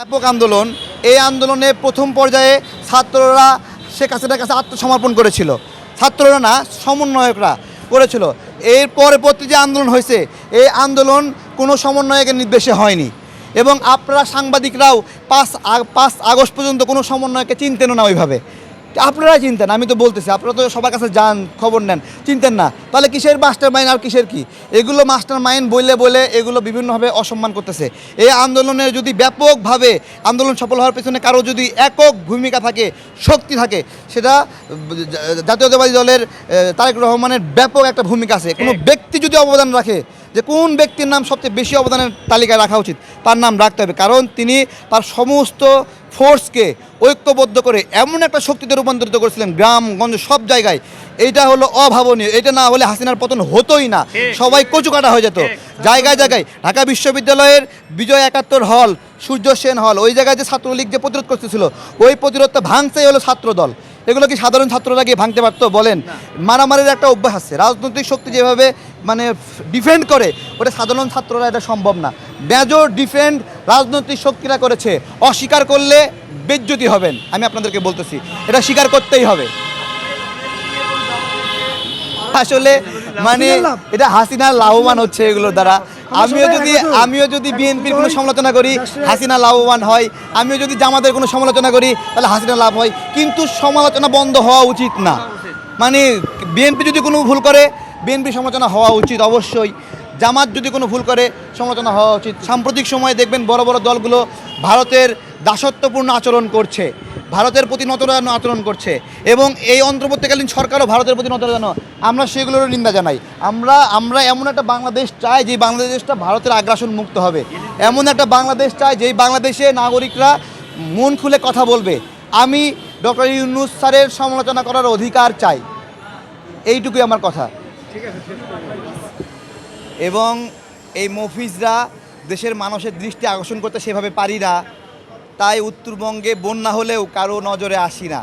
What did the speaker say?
ব্যাপক আন্দোলন। এই আন্দোলনে প্রথম পর্যায়ে ছাত্ররা শেখ হাসিনার কাছে আত্মসমর্পণ করেছিল। ছাত্ররা না, সমন্বয়করা করেছিল। এর পরবর্তী যে আন্দোলন হয়েছে, এই আন্দোলন কোনো সমন্বয়কের নির্দেশে হয়নি। এবং আপনারা সাংবাদিকরাও পাঁচ পাঁচ আগস্ট পর্যন্ত কোনো সমন্বয়কে চিনতেন না ওইভাবে। আপনারাই চিনতেন আমি তো বলতেছি আপনারা তো সবার কাছে যান খবর নেন। চিনতেন না। তাহলে কিসের মাস্টার মাইন্ড আর কিসের কি? এগুলো মাস্টার মাইন্ড বলে বলে এগুলো বিভিন্নভাবে অসম্মান করতেছে। এই আন্দোলনের যদি ব্যাপকভাবে আন্দোলন সফল হওয়ার পেছনে কারও যদি একক ভূমিকা থাকে শক্তি থাকে সেটা জাতীয়তাবাদী দলের তারেক রহমানের ব্যাপক একটা ভূমিকা আছে। কোনো ব্যক্তি যদি অবদান রাখে যে কোন ব্যক্তির নাম সবচেয়ে বেশি অবদানের তালিকায় রাখা উচিত তার নাম রাখতে হবে। কারণ তিনি তার সমস্ত ফোর্সকে ঐক্যবদ্ধ করে এমন একটা শক্তিতে রূপান্তরিত করেছিলেন গ্রাম গঞ্জ সব জায়গায়। এটা হলো অভাবনীয়। এটা না হলে হাসিনার পতন হতোই না। সবাই কচুকাটা হয়ে যেত। জায়গায় জায়গায়। ঢাকা বিশ্ববিদ্যালয়ের বিজয় একাত্তর হল সূর্য সেন হল ওই জায়গায় যে ছাত্রলীগ যে প্রতিরোধ করতেছিল ওই প্রতিরোধটা ভাঙতেই হলো ছাত্র দল এগুলো কি সাধারণ ছাত্ররা গিয়ে ভাঙতে পারতো? বলেন। মারামারির একটা অভ্যাস আছে। রাজনৈতিক শক্তি যেভাবে মানে ডিফেন্ড করে ওটা সাধারণ ছাত্ররা এটা সম্ভব না। মেজর ডিফেন্ড রাজনৈতিক শক্তিরা করেছে অস্বীকার করলে বেজ্জতি হবেন আমি আপনাদেরকে বলতেছি। এটা স্বীকার করতেই হবে। আসলে মানে এটা হাসিনা লাভবান হচ্ছে এগুলোর দ্বারা। আমিও যদি আমিও যদি বিএনপির কোনো সমালোচনা করি হাসিনা লাভবান হয়। আমিও যদি জামাতের কোনো সমালোচনা করি তাহলে হাসিনা লাভ হয়। কিন্তু সমালোচনা বন্ধ হওয়া উচিত না। মানে বিএনপি যদি কোনো ভুল করে বিএনপি সমালোচনা হওয়া উচিত অবশ্যই। জামাত যদি কোনো ভুল করে, সমালোচনা হওয়া উচিত। সাম্প্রতিক সময়ে দেখবেন বড় বড় দলগুলো ভারতের দাসত্বপূর্ণ আচরণ করছে, ভারতের প্রতি নতরানো আচরণ করছে এবং এই অন্তর্বর্তীকালীন সরকারও ভারতের প্রতি নতরানো আমরা সেগুলোরও নিন্দা জানাই। আমরা আমরা এমন একটা বাংলাদেশ চাই যে বাংলাদেশটা ভারতের আগ্রাসন মুক্ত হবে। এমন একটা বাংলাদেশ চাই যেই বাংলাদেশে নাগরিকরা মন খুলে কথা বলবে। আমি ডক্টর ইউনুস স্যারের সমালোচনা করার অধিকার চাই। এইটুকুই আমার কথা। এবং এই মফিজরা দেশের মানুষের দৃষ্টি আকর্ষণ করতে সেভাবে পারি না। তাই উত্তরবঙ্গে বন্যা হলেও কারও নজরে আসি না।